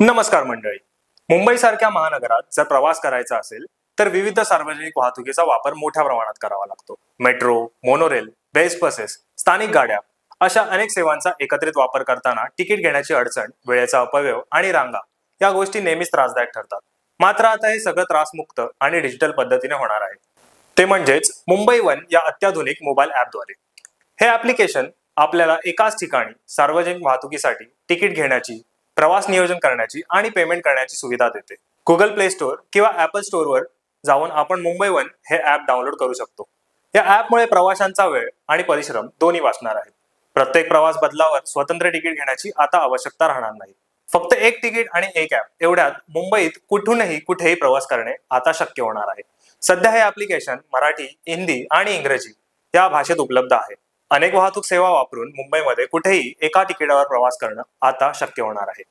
नमस्कार मंडळी. मुंबईसारख्या महानगरात जर प्रवास करायचा असेल तर विविध सार्वजनिक वाहतुकीचा वापर मोठ्या प्रमाणात करावा लागतो. मेट्रो मोनोरेल बेस्ट बसेस स्थानिक गाड्या अशा अनेक सेवांचा एकत्रित वापर करताना तिकीट घेण्याची अडचण वेळेचा अपव्यय आणि रांगा या गोष्टी नेहमीच त्रासदायक ठरतात. मात्र आता हे सगळं त्रासमुक्त आणि डिजिटल पद्धतीने होणार आहे. ते म्हणजेच मुंबई वन या अत्याधुनिक मोबाईल ऍपद्वारे हे ऍप्लिकेशन आपल्याला एकाच ठिकाणी सार्वजनिक वाहतुकीसाठी तिकीट घेण्याची प्रवास नियोजन करण्याची आणि पेमेंट करण्याची सुविधा देते. गुगल प्ले स्टोअर किंवा ऍपल स्टोअरवर जाऊन आपण मुंबई वन हे ऍप डाउनलोड करू शकतो. या ऍपमुळे प्रवाशांचा वेळ आणि परिश्रम दोन्ही वाचणार आहेत. प्रत्येक प्रवास बदलावर स्वतंत्र तिकीट घेण्याची आता आवश्यकता राहणार नाही. फक्त एक तिकीट आणि एक ऍप एवढ्यात मुंबईत कुठूनही कुठेही प्रवास करणे आता शक्य होणार आहे. सध्या हे ऍप्लिकेशन मराठी हिंदी आणि इंग्रजी या भाषेत उपलब्ध आहे. अनेक वाहतूक सेवा वापरून मुंबईमध्ये कुठेही एका तिकिटावर प्रवास करणं आता शक्य होणार आहे.